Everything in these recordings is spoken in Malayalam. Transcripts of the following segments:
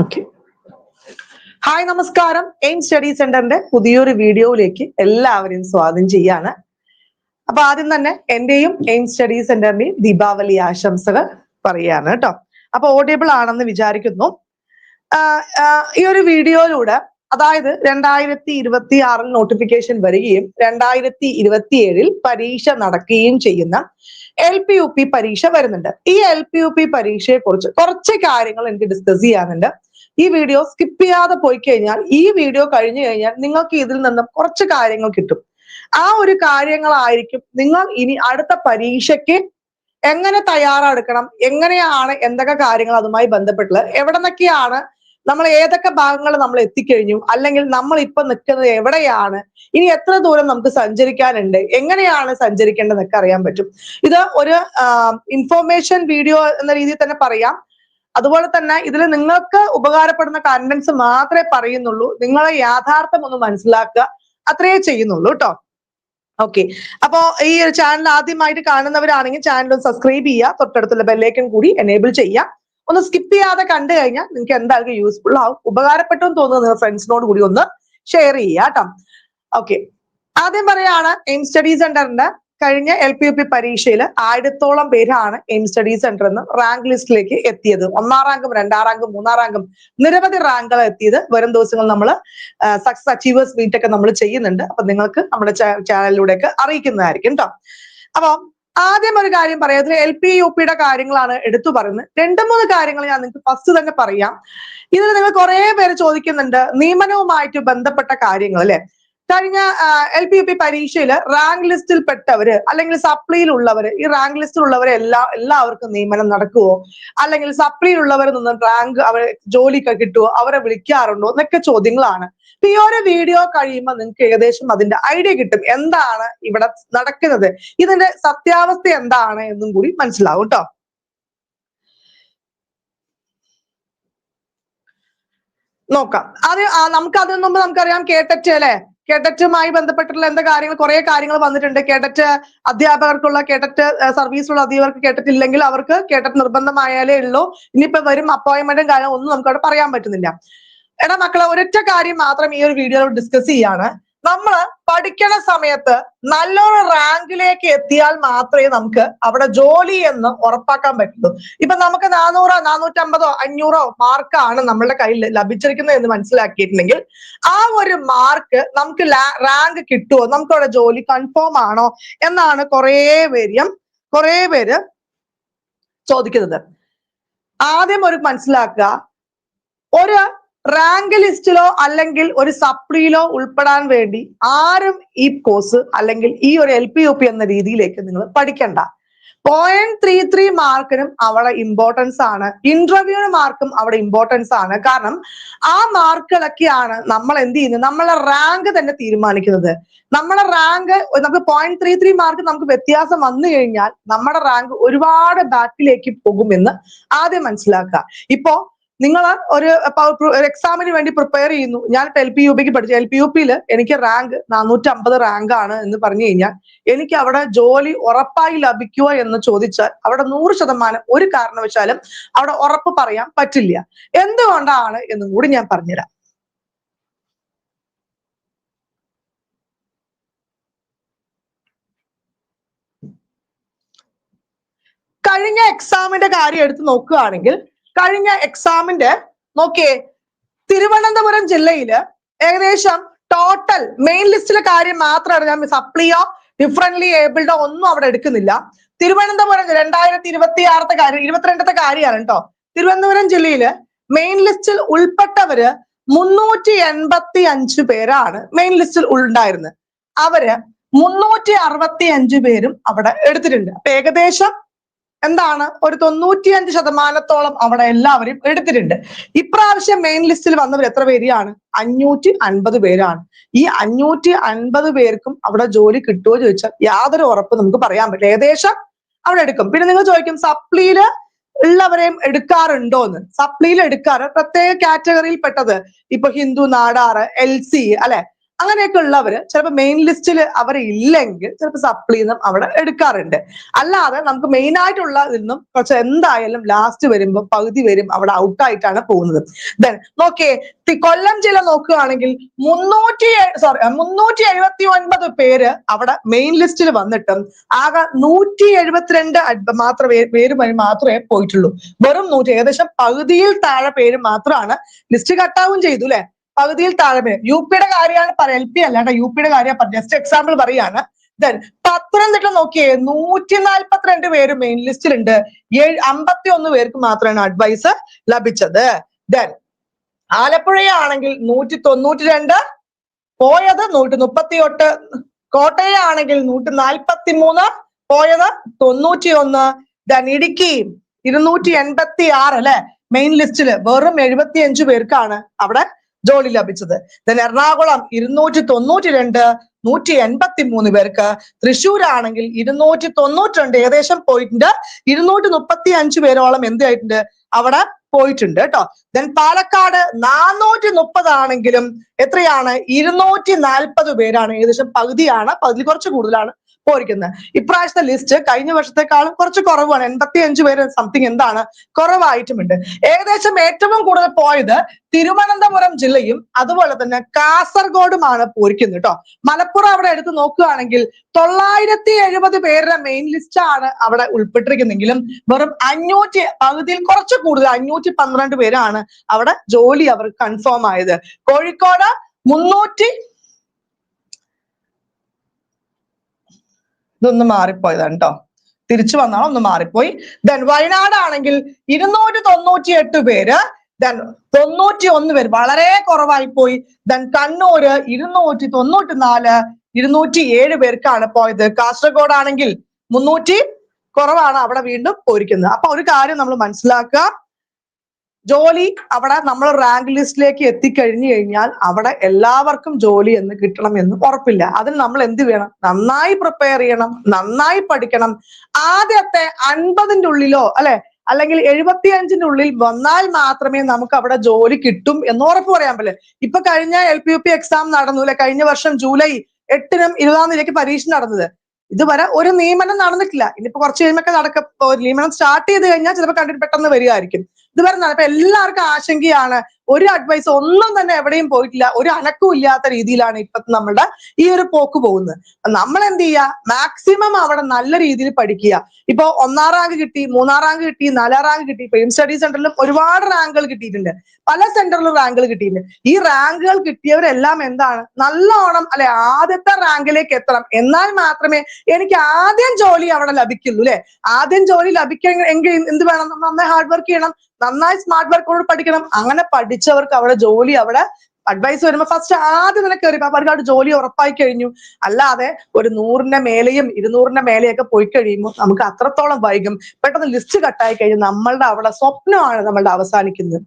ഓക്കെ ഹായ് നമസ്കാരം. എയിം സ്റ്റഡി സെന്ററിന്റെ പുതിയൊരു വീഡിയോയിലേക്ക് എല്ലാവരെയും സ്വാഗതം ചെയ്യാണ്. അപ്പൊ ആദ്യം തന്നെ എന്റെയും എയിം സ്റ്റഡി സെന്ററിന്റെയും ദീപാവലി ആശംസകൾ പറയാണ് കേട്ടോ. അപ്പൊ ഓഡിയബിൾ ആണെന്ന് വിചാരിക്കുന്നു. ഈ ഒരു വീഡിയോയിലൂടെ അതായത് രണ്ടായിരത്തി ഇരുപത്തി ആറിൽ നോട്ടിഫിക്കേഷൻ വരികയും രണ്ടായിരത്തി ഇരുപത്തി ഏഴിൽ പരീക്ഷ നടക്കുകയും ചെയ്യുന്ന എൽ പി യു പി പരീക്ഷ വരുന്നുണ്ട്. ഈ എൽ പി യു പി പരീക്ഷയെ കുറിച്ച് കുറച്ച് കാര്യങ്ങൾ എനിക്ക് ഡിസ്കസ് ചെയ്യാനുണ്ട്. ഈ വീഡിയോ സ്കിപ്പ് ചെയ്യാതെ പോയി കഴിഞ്ഞാൽ ഈ വീഡിയോ കഴിഞ്ഞു കഴിഞ്ഞാൽ നിങ്ങൾക്ക് ഇതിൽ നിന്നും കുറച്ച് കാര്യങ്ങൾ കിട്ടും. ആ ഒരു കാര്യങ്ങളായിരിക്കും നിങ്ങൾ ഇനി അടുത്ത പരീക്ഷയ്ക്ക് എങ്ങനെ തയ്യാറെടുക്കണം എങ്ങനെയാണ് എന്തൊക്കെ കാര്യങ്ങൾ അതുമായി ബന്ധപ്പെട്ടുള്ളത് എവിടെ നിന്നൊക്കെയാണ് നമ്മൾ ഏതൊക്കെ ഭാഗങ്ങൾ നമ്മൾ എത്തിക്കഴിഞ്ഞു അല്ലെങ്കിൽ നമ്മൾ ഇപ്പൊ നിൽക്കുന്നത് എവിടെയാണ് ഇനി എത്ര ദൂരം നമുക്ക് സഞ്ചരിക്കാനുണ്ട് എങ്ങനെയാണ് സഞ്ചരിക്കേണ്ടതെന്നൊക്കെ അറിയാൻ പറ്റും. ഇത് ഒരു ഇൻഫോർമേഷൻ വീഡിയോ എന്ന രീതിയിൽ തന്നെ പറയാം. അതുപോലെ തന്നെ ഇതിൽ നിങ്ങൾക്ക് ഉപകാരപ്പെടുന്ന കണ്ടന്റ്സ് മാത്രമേ പറയുന്നുള്ളൂ. നിങ്ങളെ യാഥാർത്ഥ്യം ഒന്ന് മനസ്സിലാക്കുക. അത്രയേ ചെയ്യുന്നുള്ളൂ കേട്ടോ ഓക്കെ അപ്പോ ഈ ഒരു ചാനൽ ആദ്യമായിട്ട് കാണുന്നവരാണെങ്കിൽ ചാനൽ സബ്സ്ക്രൈബ് ചെയ്യുക. തൊട്ടടുത്തുള്ള ബെല്ലേക്കൻ കൂടി എനേബിൾ ചെയ്യുക. ഒന്ന് സ്കിപ്പ് ചെയ്യാതെ കണ്ടു കഴിഞ്ഞാൽ നിങ്ങൾക്ക് എന്തായാലും യൂസ്ഫുൾ ആവും. ഉപകാരപ്പെട്ടു എന്ന് തോന്നുന്നത് നിങ്ങൾ ഫ്രണ്ട്സിനോട് കൂടി ഒന്ന് ഷെയർ ചെയ്യുക കേട്ടോ ഓക്കെ ആദ്യം പറയാണ് എയിം സ്റ്റഡീസ് സെന്ററിന്റെ കഴിഞ്ഞ എൽ പി യു പി പരീക്ഷയിൽ ആയിരത്തോളം പേരാണ് എയിം സ്റ്റഡി സെന്ററിൽ നിന്ന് റാങ്ക് ലിസ്റ്റിലേക്ക് എത്തിയത്. ഒന്നാം റാങ്കും രണ്ടാം റാങ്കും മൂന്നാം റാങ്കും നിരവധി റാങ്കുകൾ എത്തിയത്. വരും ദിവസങ്ങൾ നമ്മൾ സക്സസ് അച്ചീവേഴ്സ് മീറ്റ് ഒക്കെ നമ്മൾ ചെയ്യുന്നുണ്ട്. അപ്പൊ നിങ്ങൾക്ക് നമ്മുടെ ചാനലിലൂടെ ഒക്കെ അറിയിക്കുന്നതായിരിക്കും കേട്ടോ അപ്പൊ ആദ്യം ഒരു കാര്യം പറയാം. അതിൽ എൽ പി യു പിയുടെ കാര്യങ്ങളാണ് എടുത്തു പറയുന്നത്. രണ്ട് മൂന്ന് കാര്യങ്ങൾ ഞാൻ നിങ്ങൾക്ക് ഫസ്റ്റ് തന്നെ പറയാം. ഇതിൽ നിങ്ങൾ കുറെ പേര് ചോദിക്കുന്നുണ്ട്. നിയമനവുമായിട്ട് ബന്ധപ്പെട്ട കാര്യങ്ങൾ അല്ലെ? കഴിഞ്ഞ എൽ പി യു പി പരീക്ഷയിൽ റാങ്ക് ലിസ്റ്റിൽ പെട്ടവര് അല്ലെങ്കിൽ സപ്ലിയിലുള്ളവര് ഈ റാങ്ക് ലിസ്റ്റിലുള്ളവരെ എല്ലാ എല്ലാവർക്കും നിയമനം നടക്കുവോ? അല്ലെങ്കിൽ സപ്ലിയിലുള്ളവർ നിന്ന് റാങ്ക് അവർ ജോലിക്കൊക്കെ കിട്ടുമോ അവരെ വിളിക്കാറുണ്ടോ? എന്നൊക്കെ ചോദ്യങ്ങളാണ്. ഈ ഒരു വീഡിയോ കഴിയുമ്പോൾ നിങ്ങൾക്ക് ഏകദേശം അതിന്റെ ഐഡിയ കിട്ടും. എന്താണ് ഇവിടെ നടക്കുന്നത്? ഇതിന്റെ സത്യാവസ്ഥ എന്താണ് എന്നും കൂടി മനസ്സിലാവും കേട്ടോ നോക്കാം. അത് നമുക്ക് അതിനു മുമ്പ് നമുക്കറിയാം കേട്ടറ്റ് അല്ലെ? കേട്ടറ്റുമായി ബന്ധപ്പെട്ടിട്ടുള്ള എന്താ കാര്യങ്ങൾ? കുറെ കാര്യങ്ങൾ വന്നിട്ടുണ്ട്. കേട്ടറ്റ് അധ്യാപകർക്കുള്ള കേട്ടറ്റ് സർവീസുള്ള അധ്യാപകർക്ക് കേഡറ്റ് ഇല്ലെങ്കിൽ അവർക്ക് കേട്ടറ്റ് നിർബന്ധമായാലേ ഉള്ളൂ. ഇനിയിപ്പോ വരും അപ്പോയിന്റ്മെന്റും കാര്യം ഒന്നും നമുക്ക് അവിടെ പറയാൻ പറ്റുന്നില്ല. എടാ മക്കളെ ഒരൊറ്റ കാര്യം മാത്രം ഈ ഒരു വീഡിയോയിൽ ഡിസ്കസ് ചെയ്യാണ്. നമ്മൾ പഠിക്കണ സമയത്ത് നല്ലൊരു റാങ്കിലേക്ക് എത്തിയാൽ മാത്രമേ നമുക്ക് അവിടെ ജോലി എന്ന് ഉറപ്പാക്കാൻ പറ്റുള്ളൂ. ഇപ്പൊ നമുക്ക് നാനൂറോ നാനൂറ്റമ്പതോ അഞ്ഞൂറോ മാർക്കാണ് നമ്മളുടെ കയ്യിൽ ലഭിച്ചിരിക്കുന്നത് എന്ന് മനസ്സിലാക്കിയിട്ടുണ്ടെങ്കിൽ ആ ഒരു മാർക്ക് നമുക്ക് റാങ്ക് കിട്ടുമോ നമുക്ക് അവിടെ ജോലി കൺഫേം ആണോ? എന്നാണ് കുറേ പേരും കുറേ പേര് ചോദിക്കുന്നത്. ആദ്യം ഒരു മനസ്സിലാക്കുക. ഒരു റാങ്ക് ലിസ്റ്റിലോ അല്ലെങ്കിൽ ഒരു സപ്ലിയിലോ ഉൾപ്പെടാൻ വേണ്ടി ആരും ഈ കോഴ്സ് അല്ലെങ്കിൽ ഈ ഒരു എൽ പി യു പി എന്ന രീതിയിലേക്ക് നിങ്ങൾ പഠിക്കണ്ട. പോയിന്റ് ത്രീ ത്രീ മാർക്കിനും അവിടെ ഇമ്പോർട്ടൻസ് ആണ്. ഇന്റർവ്യൂവിന് മാർക്കും അവിടെ ഇമ്പോർട്ടൻസ് ആണ്. കാരണം ആ മാർക്കുകളൊക്കെയാണ് നമ്മൾ എന്ത് ചെയ്യുന്നത്? നമ്മളെ റാങ്ക് തന്നെ തീരുമാനിക്കുന്നത്. നമ്മളെ റാങ്ക് നമുക്ക് പോയിന്റ് ത്രീ ത്രീ മാർക്ക് നമുക്ക് വ്യത്യാസം വന്നു കഴിഞ്ഞാൽ നമ്മുടെ റാങ്ക് ഒരുപാട് ബാക്കിലേക്ക് പോകുമെന്ന് ആദ്യം മനസ്സിലാക്കുക. ഇപ്പോ നിങ്ങൾ ഒരു എക്സാമിന് വേണ്ടി പ്രിപ്പയർ ചെയ്യുന്നു. ഞാൻ എൽ പി യു പിക്ക് പഠിച്ചു. എൽ പി യു പിയിൽ എനിക്ക് റാങ്ക് നാനൂറ്റി അമ്പത് റാങ്ക് ആണ് എന്ന് പറഞ്ഞു കഴിഞ്ഞാൽ എനിക്ക് അവിടെ ജോലി ഉറപ്പായി ലഭിക്കുമോ എന്ന് ചോദിച്ചാൽ അവിടെ നൂറ് ശതമാനം ഒരു കാരണവശാലും അവിടെ ഉറപ്പ് പറയാൻ പറ്റില്ല. എന്തുകൊണ്ടാണ് എന്നും കൂടി ഞാൻ പറഞ്ഞുതരാം. കഴിഞ്ഞ എക്സാമിന്റെ കാര്യം എടുത്ത് നോക്കുകയാണെങ്കിൽ കഴിഞ്ഞ എക്സാമിന്റെ നോക്കിയേ തിരുവനന്തപുരം ജില്ലയിൽ ഏകദേശം ടോട്ടൽ മെയിൻ ലിസ്റ്റിലെ കാര്യം മാത്രമാണ് ഞാൻ സപ്ലിയോ ഡിഫറently ഏബിൾഡോ ഒന്നും അവിടെ എടുക്കുന്നില്ല. തിരുവനന്തപുരം രണ്ടായിരത്തി ഇരുപത്തി ആറത്തെ കാര്യം ഇരുപത്തിരണ്ടത്തെ കാര്യമാണ് കേട്ടോ തിരുവനന്തപുരം ജില്ലയിൽ മെയിൻ ലിസ്റ്റിൽ ഉൾപ്പെട്ടവര് മുന്നൂറ്റി എൺപത്തി അഞ്ച് പേരാണ് മെയിൻ ലിസ്റ്റിൽ ഉണ്ടായിരുന്നത് അവർ മുന്നൂറ്റി അറുപത്തി അഞ്ച് പേരും അവിടെ എടുത്തിട്ടുണ്ട്. അപ്പൊ ഏകദേശം എന്താണ്? ഒരു തൊണ്ണൂറ്റിയഞ്ച് ശതമാനത്തോളം അവിടെ എല്ലാവരും എടുത്തിട്ടുണ്ട്. ഇപ്രാവശ്യം മെയിൻ ലിസ്റ്റിൽ വന്നവർ എത്ര പേരെയാണ് അഞ്ഞൂറ്റി അൻപത് പേരാണ്. ഈ അഞ്ഞൂറ്റി അൻപത് പേർക്കും അവിടെ ജോലി കിട്ടുമോ ചോദിച്ചാൽ യാതൊരു ഉറപ്പ് നമുക്ക് പറയാൻ പറ്റില്ല. ഏകദേശം അവിടെ എടുക്കും. പിന്നെ നിങ്ങൾ ചോദിക്കും സപ്ലിയിൽ ഉള്ളവരെയും എടുക്കാറുണ്ടോ എന്ന് സപ്ലിയിൽ എടുക്കാറ്. പ്രത്യേക കാറ്റഗറിയിൽ പെട്ടത് ഇപ്പൊ ഹിന്ദു നാടാറ് എൽ സി അല്ലെ? അങ്ങനെയൊക്കെ ഉള്ളവര് ചിലപ്പോൾ മെയിൻ ലിസ്റ്റിൽ അവർ ഇല്ലെങ്കിൽ ചിലപ്പോൾ സപ്ലിന്നും അവിടെ എടുക്കാറുണ്ട്. അല്ലാതെ നമുക്ക് മെയിൻ ആയിട്ടുള്ള നിന്നും കുറച്ച് എന്തായാലും ലാസ്റ്റ് വരുമ്പോൾ പകുതി വരും അവിടെ ഔട്ടായിട്ടാണ് പോകുന്നത്. ദെൻ നോക്കിയേ തി- കൊല്ലം ജില്ല നോക്കുകയാണെങ്കിൽ മുന്നൂറ്റി സോറി മുന്നൂറ്റി എഴുപത്തി ഒൻപത് പേര് അവിടെ മെയിൻ ലിസ്റ്റിൽ വന്നിട്ടും ആകെ നൂറ്റി എഴുപത്തിരണ്ട് മാത്രമേ പേര് മാത്രമേ പോയിട്ടുള്ളൂ. വെറും നൂറ്റി ഏകദേശം പകുതിയിൽ താഴെ പേര് മാത്രമാണ് ലിസ്റ്റ് കട്ടാവും ചെയ്തു അല്ലെ പകുതിയിൽ താഴെ യു പിയുടെ കാര്യമാണ് പറയുക എൽ പി അല്ലാണ്ട് യു പിയുടെ കാര്യം ജസ്റ്റ് എക്സാമ്പിൾ പറയാണ്. ദെൻ പത്തനംതിട്ട നോക്കിയേ നൂറ്റി നാൽപ്പത്തിരണ്ട് പേര് മെയിൻ ലിസ്റ്റിലുണ്ട് ഏഴ് അമ്പത്തി ഒന്ന് പേർക്ക് മാത്രമാണ് അഡ്വൈസ് ലഭിച്ചത്. ദെൻ ആലപ്പുഴയാണെങ്കിൽ നൂറ്റി തൊണ്ണൂറ്റി രണ്ട് പോയത് നൂറ്റി മുപ്പത്തി എട്ട് കോട്ടയാണെങ്കിൽ നൂറ്റി നാൽപ്പത്തി മൂന്ന് പോയത് തൊണ്ണൂറ്റി ഒന്ന് ദെൻ ഇടുക്കി ഇരുന്നൂറ്റി എൺപത്തി ആറ് അല്ലെ മെയിൻ ലിസ്റ്റിൽ വെറും എഴുപത്തി അഞ്ച് പേർക്കാണ് അവിടെ ജോലി ലഭിച്ചത്. ദെൻ എറണാകുളം ഇരുന്നൂറ്റി തൊണ്ണൂറ്റി രണ്ട് നൂറ്റി എൺപത്തി മൂന്ന് പേർക്ക്. തൃശ്ശൂരാണെങ്കിൽ ഇരുന്നൂറ്റി തൊണ്ണൂറ്റി രണ്ട് ഏകദേശം പോയിട്ടുണ്ട്. ഇരുന്നൂറ്റി മുപ്പത്തി അഞ്ച് പേരോളം എന്ത് ആയിട്ടുണ്ട്? അവിടെ പോയിട്ടുണ്ട് കേട്ടോ ദെൻ പാലക്കാട് നാനൂറ്റി മുപ്പത് ആണെങ്കിലും എത്രയാണ്? ഇരുന്നൂറ്റി നാൽപ്പത് പേരാണ്. ഏകദേശം പകുതിയാണ് പകുതി കുറച്ച് കൂടുതലാണ്. പോയിരിക്കുന്നത് ഇപ്രാവശ്യത്തെ ലിസ്റ്റ് കഴിഞ്ഞ വർഷത്തെക്കാളും കുറച്ച് കുറവാണ്. എൺപത്തി അഞ്ച് പേര് സംതിങ് എന്താണ്? കുറവായിട്ടുമുണ്ട്. ഏകദേശം ഏറ്റവും കൂടുതൽ പോയത് തിരുവനന്തപുരം ജില്ലയും അതുപോലെ തന്നെ കാസർഗോഡുമാണ് പോയിരിക്കുന്നത് കേട്ടോ മലപ്പുറം അവിടെ എടുത്ത് നോക്കുകയാണെങ്കിൽ തൊള്ളായിരത്തി എഴുപത് പേരുടെ മെയിൻ ലിസ്റ്റ് ആണ് അവിടെ ഉൾപ്പെട്ടിരിക്കുന്നെങ്കിലും വെറും അഞ്ഞൂറ്റി പകുതിയിൽ കുറച്ച് കൂടുതൽ അഞ്ഞൂറ്റി പന്ത്രണ്ട് പേരാണ് അവിടെ ജോലി അവർ കൺഫേം ആയത്. കോഴിക്കോട് മുന്നൂറ്റി ഇതൊന്ന് മാറിപ്പോയതാണ് കേട്ടോ തിരിച്ചു വന്നാൽ ഒന്ന് മാറിപ്പോയി. ദെൻ വയനാട് ആണെങ്കിൽ ഇരുന്നൂറ്റി തൊണ്ണൂറ്റി എട്ട് പേര് ദെൻ തൊണ്ണൂറ്റി ഒന്ന് പേര് വളരെ കുറവായി പോയി ദെൻ കണ്ണൂര് ഇരുന്നൂറ്റി തൊണ്ണൂറ്റി നാല് ഇരുന്നൂറ്റി ഏഴ് പേർക്കാണ് പോയത്. കാസർഗോഡ് ആണെങ്കിൽ മുന്നൂറ്റി കുറവാണ് അവിടെ വീണ്ടും പോയിരിക്കുന്നത്. അപ്പൊ ഒരു കാര്യം നമ്മൾ മനസ്സിലാക്കുക. ജോലി അവിടെ നമ്മൾ റാങ്ക് ലിസ്റ്റിലേക്ക് എത്തിക്കഴിഞ്ഞു കഴിഞ്ഞാൽ അവിടെ എല്ലാവർക്കും ജോലി എന്ന് കിട്ടണം എന്ന് ഉറപ്പില്ല. അതിന് നമ്മൾ എന്ത് വേണം? നന്നായി പ്രിപ്പയർ ചെയ്യണം നന്നായി പഠിക്കണം. ആദ്യത്തെ അൻപതിന്റെ ഉള്ളിലോ അല്ലെ? അല്ലെങ്കിൽ എഴുപത്തിയഞ്ചിന്റെ ഉള്ളിൽ വന്നാൽ മാത്രമേ നമുക്ക് അവിടെ ജോലി കിട്ടും എന്ന് ഉറപ്പ് പറയാൻ പറ്റില്ല. ഇപ്പൊ കഴിഞ്ഞ L P U P exam നടന്നു അല്ലെ? കഴിഞ്ഞ വർഷം ജൂലൈ എട്ടിനും ഇരുപതാം തീയതിക്ക് പരീക്ഷ നടന്നത്. ഇതുവരെ ഒരു നിയമനം നടന്നിട്ടില്ല. ഇനിയിപ്പോ കുറച്ച് കഴിയുമ്പോൾ നടക്ക. നിയമനം സ്റ്റാർട്ട് ചെയ്ത് കഴിഞ്ഞാൽ ചിലപ്പോൾ കണ്ടിട്ട് പെട്ടെന്ന് വരികയായിരിക്കും. ഇതുവരെ നട- അപ്പൊ എല്ലാവർക്കും ആശങ്കയാണ്. ഒരു അഡ്വൈസ് ഒന്നും തന്നെ എവിടെയും പോയിട്ടില്ല. ഒരു അനക്കവും ഇല്ലാത്ത രീതിയിലാണ് ഇപ്പൊ നമ്മളുടെ ഈ ഒരു പോക്ക് പോകുന്നത്. നമ്മൾ എന്ത് ചെയ്യുക മാക്സിമം അവിടെ നല്ല രീതിയിൽ പഠിക്കുക. ഇപ്പൊ ഒന്നാം റാങ്ക് കിട്ടി മൂന്നാം റാങ്ക് കിട്ടി നാലാം റാങ്ക് കിട്ടി. ഇപ്പൊ എം സ്റ്റഡി സെന്ററിലും ഒരുപാട് റാങ്കുകൾ കിട്ടിയിട്ടുണ്ട്. പല സെന്ററിലും റാങ്കുകൾ കിട്ടിയിട്ടുണ്ട്. ഈ റാങ്കുകൾ കിട്ടിയവരെല്ലാം എന്താണ്? നല്ലോണം അല്ലെ ആദ്യത്തെ റാങ്കിലേക്ക് എത്തണം. എന്നാൽ മാത്രമേ എനിക്ക് ആദ്യം ജോലി അവിടെ ലഭിക്കുള്ളൂ അല്ലെ? ആദ്യം ജോലി ലഭിക്കാൻ എങ്കിൽ എന്ത് വേണം? നമ്മൾ നന്നായി ഹാർഡ് വർക്ക് ചെയ്യണം. നന്നായി സ്മാർട്ട് വർക്കോട് പഠിക്കണം. അങ്ങനെ പഠിച്ചവർക്ക് അവിടെ ജോലി അവിടെ അഡ്വൈസ് വരുമ്പോ ഫസ്റ്റ് ആദ്യം തന്നെ കയറി അവിടെ ജോലി ഉറപ്പായി കഴിഞ്ഞു. അല്ലാതെ ഒരു നൂറിന്റെ മേലെയും ഇരുന്നൂറിന്റെ മേലെയൊക്കെ പോയി കഴിയുമ്പോൾ നമുക്ക് അത്രത്തോളം വൈകും. പെട്ടെന്ന് ലിസ്റ്റ് കട്ടായി കഴിഞ്ഞ് നമ്മളുടെ അവിടെ സ്വപ്നമാണ് നമ്മളുടെ അവസാനിക്കുന്നത്.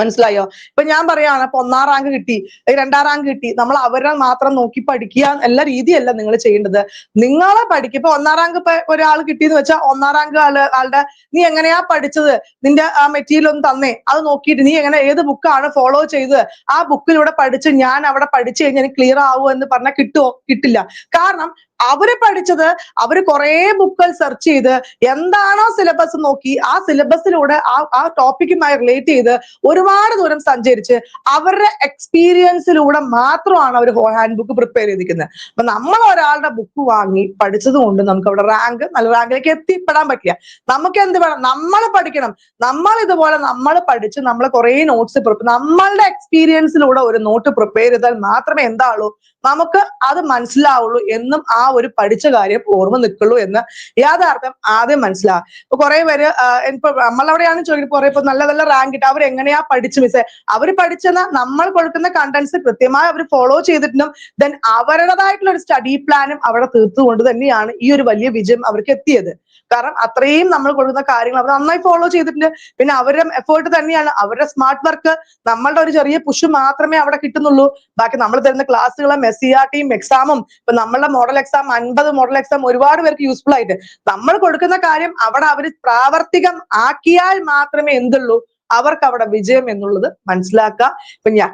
മനസ്സിലായോ? ഇപ്പൊ ഞാൻ പറയാണ് ഇപ്പൊ ഒന്നാം റാങ്ക് കിട്ടി രണ്ടാം റാങ്ക് കിട്ടി നമ്മൾ അവരെ മാത്രം നോക്കി പഠിക്കുക എല്ലാ രീതിയല്ല നിങ്ങൾ ചെയ്യേണ്ടത്. നിങ്ങളെ പഠിക്കുക ഇപ്പൊ ഒന്നാം റാങ്ക് ഇപ്പൊ ഒരാൾ കിട്ടിയെന്ന് വെച്ചാൽ ഒന്നാം റാങ്ക് ആൾ ആളുടെ നീ എങ്ങനെയാ പഠിച്ചത്? നിന്റെ ആ മെറ്റീരിയൽ ഒന്ന് തന്നേ. അത് നോക്കിയിട്ട് നീ എങ്ങനെ ഏത് ബുക്കാണ് ഫോളോ ചെയ്തത്? ആ ബുക്കിലൂടെ പഠിച്ച് ഞാൻ അവിടെ പഠിച്ചു കഴിഞ്ഞാൽ ക്ലിയർ ആവുമോ എന്ന് പറഞ്ഞാൽ കിട്ടുമോ കിട്ടില്ല. കാരണം അവർ പഠിച്ചത് അവർ കുറെ ബുക്കുകൾ സെർച്ച് ചെയ്ത് എന്താണോ സിലബസ് നോക്കി ആ സിലബസിലൂടെ ആ ആ ടോപ്പിക്കുമായി റിലേറ്റ് ചെയ്ത് ഒരുപാട് ദൂരം സഞ്ചരിച്ച് അവരുടെ എക്സ്പീരിയൻസിലൂടെ മാത്രമാണ് അവർ ഹാൻഡ് ബുക്ക് പ്രിപ്പയർ ചെയ്തിരിക്കുന്നത്. അപ്പൊ നമ്മൾ ഒരാളുടെ ബുക്ക് വാങ്ങി പഠിച്ചത് കൊണ്ട് നമുക്ക് അവിടെ റാങ്ക് നല്ല റാങ്കിലേക്ക് എത്തിപ്പെടാൻ പറ്റില്ല. നമുക്ക് എന്ത് വേണം? നമ്മൾ പഠിക്കണം. നമ്മൾ ഇതുപോലെ നമ്മൾ പഠിച്ച് നമ്മൾ കുറെ നോട്ട്സ് നമ്മളുടെ എക്സ്പീരിയൻസിലൂടെ ഒരു നോട്ട് പ്രിപ്പയർ ചെയ്താൽ മാത്രമേ എന്താവുള്ളൂ? നമുക്ക് അത് മനസ്സിലാവുള്ളൂ എന്നും ആ ഒരു പഠിച്ച കാര്യം ഓർമ്മ നിൽക്കുള്ളൂ എന്ന് യാഥാർത്ഥ്യം ആദ്യം മനസ്സിലാവും ഇപ്പൊ കുറെ പേര് ഇപ്പൊ നമ്മളവിടെയാണ് ചോദിക്കുന്നത് കുറെ ഇപ്പൊ നല്ല നല്ല റാങ്ക് കിട്ടും അവർ എങ്ങനെയാ പഠിച്ചു മിസ്സേ അവർ പഠിച്ചെന്ന നമ്മൾ കൊടുക്കുന്ന കണ്ടന്റ്സ് കൃത്യമായി അവർ ഫോളോ ചെയ്തിട്ടും ദെൻ അവരുടേതായിട്ടുള്ള ഒരു സ്റ്റഡി പ്ലാനും അവിടെ തീർത്തുകൊണ്ട് തന്നെയാണ് ഈ ഒരു വലിയ വിജയം അവർക്ക് എത്തിയത്. കാരണം അത്രയും നമ്മൾ കൊടുക്കുന്ന കാര്യങ്ങൾ അവർ നന്നായി ഫോളോ ചെയ്തിട്ടുണ്ട്. പിന്നെ അവരുടെ എഫേർട്ട് തന്നെയാണ്. അവരുടെ സ്മാർട്ട് വർക്ക് നമ്മളുടെ ഒരു ചെറിയ പുഷ് മാത്രമേ അവിടെ കിട്ടുന്നുള്ളൂ. ബാക്കി നമ്മൾ തരുന്ന ക്ലാസ്സുകളും എസ് സി ആർ ടിയും എക്സാമും ഇപ്പൊ നമ്മളുടെ മോഡൽ എക്സാം അൻപത് മോഡൽ എക്സാം ഒരുപാട് പേർക്ക് യൂസ്ഫുൾ ആയിട്ട്. നമ്മൾ കൊടുക്കുന്ന കാര്യം അവിടെ അവർ പ്രാവർത്തികം ആക്കിയാൽ മാത്രമേ എന്തുള്ളൂ? അവർക്ക് അവിടെ വിജയം എന്നുള്ളത് മനസ്സിലാക്കുക. ഇപ്പൊ ഞാൻ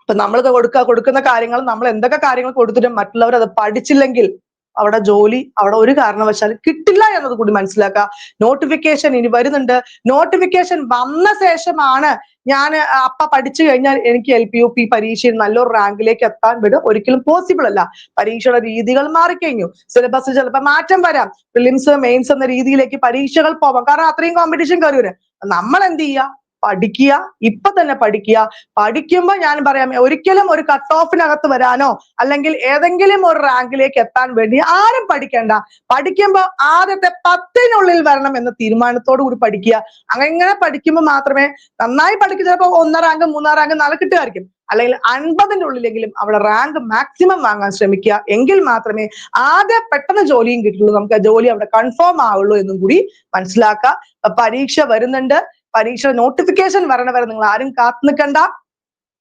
ഇപ്പൊ നമ്മൾ കൊടുക്കുക കൊടുക്കുന്ന കാര്യങ്ങൾ നമ്മൾ എന്തൊക്കെ കാര്യങ്ങൾ കൊടുത്തിട്ടും മറ്റുള്ളവർ അത് പഠിച്ചില്ലെങ്കിൽ അവിടെ ജോലി അവിടെ ഒരു കാരണവശാലും കിട്ടില്ല എന്നത് കൂടി മനസ്സിലാക്കുക. നോട്ടിഫിക്കേഷൻ ഇനി വരുന്നുണ്ട്. നോട്ടിഫിക്കേഷൻ വന്ന ശേഷമാണ് ഞാൻ അപ്പ പഠിച്ചു കഴിഞ്ഞാൽ എനിക്ക് എൽ പി യു പി പരീക്ഷയിൽ നല്ലൊരു റാങ്കിലേക്ക് എത്താൻ വിടും. ഒരിക്കലും പോസിബിൾ അല്ല. പരീക്ഷയുടെ രീതികൾ മാറിക്കഴിഞ്ഞു. സിലബസ് ചിലപ്പോൾ മാറ്റം വരാം. പ്രിലിംസ് മെയിൻസ് എന്ന രീതിയിലേക്ക് പരീക്ഷകൾ പോവാം. കാരണം അത്രയും കോമ്പറ്റീഷൻ കയറി നമ്മൾ എന്ത് ചെയ്യുക? പഠിക്കുക ഇപ്പൊ തന്നെ പഠിക്കുക. പഠിക്കുമ്പോ ഞാൻ പറയാം ഒരിക്കലും ഒരു കട്ട് ഓഫിനകത്ത് വരാനോ അല്ലെങ്കിൽ ഏതെങ്കിലും ഒരു റാങ്കിലേക്ക് എത്താൻ വേണ്ടി ആരും പഠിക്കണ്ട. പഠിക്കുമ്പോ ആദ്യത്തെ പത്തിനുള്ളിൽ വരണം എന്ന തീരുമാനത്തോടു കൂടി പഠിക്കുക. അങ്ങനെ പഠിക്കുമ്പോൾ മാത്രമേ നന്നായി പഠിക്കുക ചിലപ്പോൾ ഒന്നാം റാങ്ക് മൂന്നാം റാങ്ക് നാളെ കിട്ടുമായിരിക്കും. അല്ലെങ്കിൽ അൻപതിന്റെ ഉള്ളിലെങ്കിലും അവിടെ റാങ്ക് മാക്സിമം വാങ്ങാൻ ശ്രമിക്കുക. എങ്കിൽ മാത്രമേ ആദ്യം പെട്ടെന്ന് ജോലിയും കിട്ടുള്ളൂ. നമുക്ക് ആ ജോലി അവിടെ കൺഫേം ആവുള്ളൂ എന്നും കൂടി മനസ്സിലാക്കുക. പരീക്ഷ വരുന്നുണ്ട്. പരീക്ഷ നോട്ടിഫിക്കേഷൻ വരണ വരെ നിങ്ങൾ ആരും കാത്തു നിൽക്കണ്ട.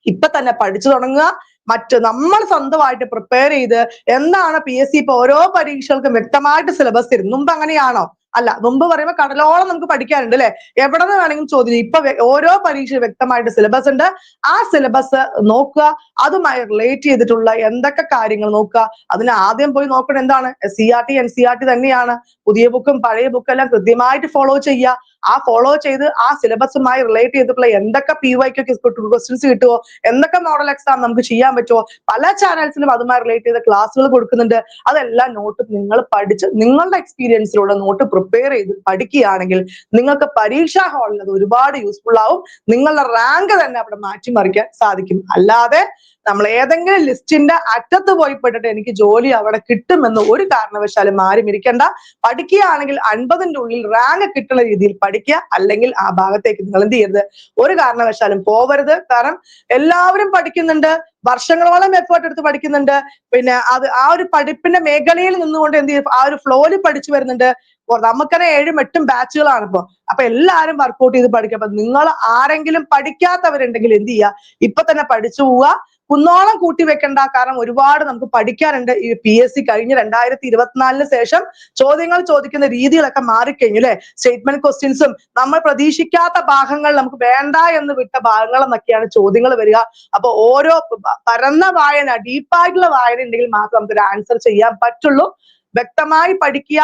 ഇപ്പൊ തന്നെ പഠിച്ചു തുടങ്ങുക. മറ്റ് നമ്മൾ സ്വന്തമായിട്ട് പ്രിപ്പയർ ചെയ്ത് എന്താണ് പി എസ് സി ഇപ്പൊ ഓരോ പരീക്ഷകൾക്കും വ്യക്തമായിട്ട് സിലബസ് തരും. മുമ്പ് അങ്ങനെയാണോ? അല്ല മുമ്പ് പറയുമ്പോൾ കടലോളം നമുക്ക് പഠിക്കാനുണ്ട് അല്ലെ? എവിടെ നിന്ന് വേണമെങ്കിലും ചോദിച്ചു ഇപ്പൊ ഓരോ പരീക്ഷ വ്യക്തമായിട്ട് സിലബസ് ഉണ്ട്. ആ സിലബസ് നോക്കുക. അതുമായി റിലേറ്റ് ചെയ്തിട്ടുള്ള എന്തൊക്കെ കാര്യങ്ങൾ നോക്കുക. അതിന് ആദ്യം പോയി നോക്കണം എന്താണ്? C R T N C R T തന്നെയാണ്. പുതിയ ബുക്കും പഴയ ബുക്കും എല്ലാം കൃത്യമായിട്ട് ഫോളോ ചെയ്യുക. ആ ഫോളോ ചെയ്ത് ആ സിലബസുമായി റിലേറ്റ് ചെയ്തിട്ടുള്ള എന്തൊക്കെ പി വൈക്കൊക്കെ ക്വസ്റ്റ്യൻസ് കിട്ടുമോ എന്തൊക്കെ മോഡൽ എക്സാം നമുക്ക് ചെയ്യാൻ പറ്റുമോ പല ചാനൽസിലും അതുമായി റിലേറ്റ് ചെയ്ത ക്ലാസ്സുകൾ കൊടുക്കുന്നുണ്ട്. അതെല്ലാം നോട്ട് നിങ്ങൾ പഠിച്ച് നിങ്ങളുടെ എക്സ്പീരിയൻസിലൂടെ നോട്ട് പ്രിപ്പയർ ചെയ്ത് പഠിക്കുകയാണെങ്കിൽ നിങ്ങൾക്ക് പരീക്ഷാ ഹാളിൽ അത് ഒരുപാട് യൂസ്ഫുൾ ആവും. നിങ്ങളുടെ റാങ്ക് തന്നെ അവിടെ മാറ്റിമറിക്കാൻ സാധിക്കും. അല്ലാതെ നമ്മൾ ഏതെങ്കിലും ലിസ്റ്റിന്റെ അറ്റത്ത് പോയി പെട്ടിട്ട് എനിക്ക് ജോലി അവിടെ കിട്ടുമെന്ന് ഒരു കാരണവശാലും ആരും ഇരിക്കണ്ട. പഠിക്കുകയാണെങ്കിൽ അൻപതിന്റെ ഉള്ളിൽ റാങ്ക് കിട്ടുന്ന രീതിയിൽ പഠിക്കുക. അല്ലെങ്കിൽ ആ ഭാഗത്തേക്ക് നിങ്ങൾ എന്ത് ചെയ്യരുത്? ഒരു കാരണവശാലും പോവരുത്. കാരണം എല്ലാവരും പഠിക്കുന്നുണ്ട്. വർഷങ്ങളോളം എഫേർട്ട് എടുത്ത് പഠിക്കുന്നുണ്ട്. പിന്നെ അത് ആ ഒരു പഠിപ്പിന്റെ മേഖലയിൽ നിന്നുകൊണ്ട് എന്ത് ചെയ്യും? ആ ഒരു ഫ്ലോയിൽ പഠിച്ചു വരുന്നുണ്ട്. നമുക്കന്നെ ഏഴും എട്ടും ബാച്ചുകളാണ് ഇപ്പോ. അപ്പൊ എല്ലാവരും വർക്കൗട്ട് ചെയ്ത് പഠിക്കുക. അപ്പൊ നിങ്ങൾ ആരെങ്കിലും പഠിക്കാത്തവരുണ്ടെങ്കിൽ എന്ത് ചെയ്യുക? ഇപ്പൊ തന്നെ പഠിച്ചു പോവുക. കുന്നോളം കൂട്ടി വെക്കണ്ട കാരണം ഒരുപാട് നമുക്ക് പഠിക്കാനുണ്ട്. ഈ പി എസ് സി കഴിഞ്ഞ രണ്ടായിരത്തി ഇരുപത്തിനാലിന് ശേഷം ചോദ്യങ്ങൾ ചോദിക്കുന്ന രീതികളൊക്കെ മാറിക്കഴിഞ്ഞു അല്ലെ? സ്റ്റേറ്റ്മെന്റ് ക്വസ്റ്റ്യൻസും നമ്മൾ പ്രതീക്ഷിക്കാത്ത ഭാഗങ്ങൾ നമുക്ക് വേണ്ട എന്ന് വിട്ട ഭാഗങ്ങൾ എന്നൊക്കെയാണ് ചോദ്യങ്ങൾ വരിക. അപ്പൊ ഓരോ പരന്ന വായന ഡീപ്പായിട്ടുള്ള വായന ഉണ്ടെങ്കിൽ മാത്രം നമുക്ക് ഒരു ആൻസർ ചെയ്യാൻ പറ്റുള്ളൂ. വ്യക്തമായി പഠിക്കുക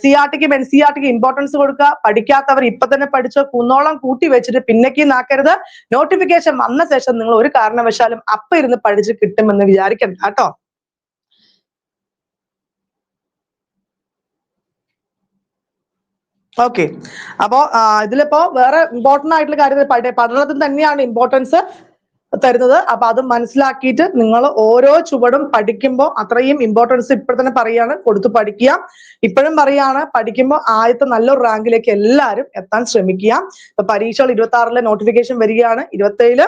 സി ആർ ടിക്കും എൻ സി ആർ ഇമ്പോർട്ടൻസ് കൊടുക്കുക. പഠിക്കാത്തവർ ഇപ്പൊ തന്നെ പഠിച്ച് കുന്നോളം കൂട്ടി വെച്ചിട്ട് പിന്നേക്ക് നാക്കരുത്. നോട്ടിഫിക്കേഷൻ വന്ന ശേഷം നിങ്ങൾ ഒരു കാരണവശാലും അപ്പൊ ഇരുന്ന് പഠിച്ച് കിട്ടുമെന്ന് വിചാരിക്കണ്ട കേട്ടോ. ഓക്കെ അപ്പോ ഇതിലിപ്പോ വേറെ ഇമ്പോർട്ടന്റ് ആയിട്ടുള്ള കാര്യം പഠനത്തിന് തന്നെയാണ് ഇമ്പോർട്ടൻസ് തരുന്നത്. അപ്പൊ അത് മനസ്സിലാക്കിയിട്ട് നിങ്ങൾ ഓരോ ചുവടും പഠിക്കുമ്പോൾ അത്രയും ഇമ്പോർട്ടൻസ് ഇപ്പോൾ തന്നെ പറയാണ്. കൊടുത്തു പഠിക്കുക. ഇപ്പോഴും പറയാണ് പഠിക്കുമ്പോൾ ആദ്യത്തെ നല്ലൊരു റാങ്കിലേക്ക് എല്ലാവരും എത്താൻ ശ്രമിക്കുക. ഇപ്പൊ പരീക്ഷകൾ ഇരുപത്തി ആറിലെ നോട്ടിഫിക്കേഷൻ വരികയാണ്. ഇരുപത്തേഴിൽ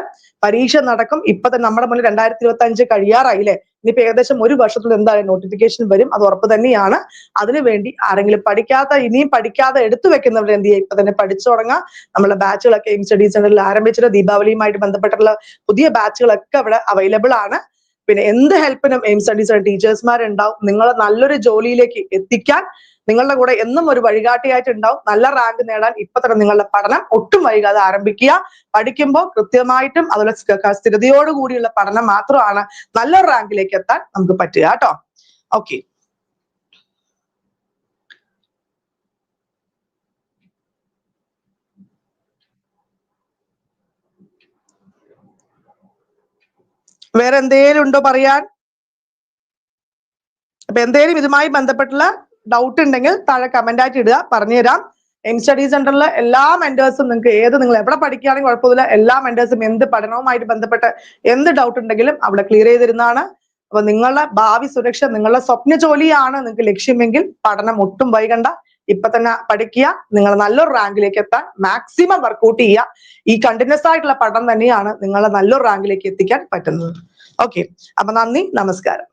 പരീക്ഷ നടക്കും. ഇപ്പൊ തന്നെ നമ്മുടെ മുന്നിൽ രണ്ടായിരത്തി ഇരുപത്തി അഞ്ച് കഴിയാറായില്ലേ? ഇനിയിപ്പോ ഏകദേശം ഒരു വർഷത്തിൽ എന്തായാലും നോട്ടിഫിക്കേഷൻ വരും. അത് ഉറപ്പ് തന്നെയാണ്. അതിനുവേണ്ടി ആരെങ്കിലും പഠിക്കാത്ത ഇനിയും പഠിക്കാതെ എടുത്തു വെക്കുന്നവർ എന്ത് ചെയ്യുക? ഇപ്പൊ തന്നെ പഠിച്ചു തുടങ്ങുക നമ്മളെ ബാച്ചുകളൊക്കെ എയിം സ്റ്റഡീസ് സെന്ററിൽ ആരംഭിച്ചിട്ട് ദീപാവലിയുമായിട്ട് ബന്ധപ്പെട്ടുള്ള പുതിയ ബാച്ചുകളൊക്കെ അവിടെ അവൈലബിൾ ആണ്. പിന്നെ എന്ത് ഹെൽപ്പിനും എയിം സ്റ്റഡീസ് ടീച്ചേഴ്സ്മാരുണ്ടാവും നിങ്ങളെ നല്ലൊരു ജോലിയിലേക്ക് എത്തിക്കാൻ നിങ്ങളുടെ കൂടെ എന്നും ഒരു വഴികാട്ടിയായിട്ട് ഉണ്ടാവും നല്ല റാങ്ക് നേടാൻ ഇപ്പൊ തന്നെ നിങ്ങളുടെ പഠനം ഒട്ടും വൈകാതെ ആരംഭിക്കുക. പഠിക്കുമ്പോൾ കൃത്യമായിട്ടും അതുപോലെ സ്ഥിരതയോടുകൂടിയുള്ള പഠനം മാത്രമാണ് നല്ലൊരു റാങ്കിലേക്ക് എത്താൻ നമുക്ക് പറ്റുക കേട്ടോ. ഓക്കെ വേറെ എന്തേലും ഉണ്ടോ പറയാൻ? അപ്പൊ എന്തേലും ഇതുമായി ബന്ധപ്പെട്ടുള്ള ഡൗട്ട് ഉണ്ടെങ്കിൽ താഴെ കമന്റ് ആയിട്ട് ഇടുക പറഞ്ഞുതരാം. എം സ്റ്റഡി സെന്ററിലെ എല്ലാ മെന്റേഴ്സും നിങ്ങൾക്ക് ഏത് നിങ്ങൾ എവിടെ പഠിക്കുകയാണെങ്കിൽ കുഴപ്പമില്ല എല്ലാ മെന്റേഴ്സും എന്ത് പഠനവുമായിട്ട് ബന്ധപ്പെട്ട് എന്ത് ഡൗട്ട് ഉണ്ടെങ്കിലും അവിടെ ക്ലിയർ ചെയ്തിരുന്നതാണ്. അപ്പൊ നിങ്ങളുടെ ഭാവി സുരക്ഷ നിങ്ങളുടെ സ്വപ്ന ജോലിയാണ് നിങ്ങൾക്ക് ലക്ഷ്യമെങ്കിൽ പഠനം ഒട്ടും വൈകണ്ട. ഇപ്പൊ തന്നെ പഠിക്കുക നിങ്ങൾ നല്ലൊരു റാങ്കിലേക്ക് എത്താൻ മാക്സിമം വർക്കൗട്ട് ചെയ്യുക. ഈ കണ്ടിന്യൂസ് ആയിട്ടുള്ള പഠനം തന്നെയാണ് നിങ്ങളെ നല്ലൊരു റാങ്കിലേക്ക് എത്തിക്കാൻ പറ്റുന്നത്. ഓക്കെ അപ്പൊ നന്ദി നമസ്കാരം.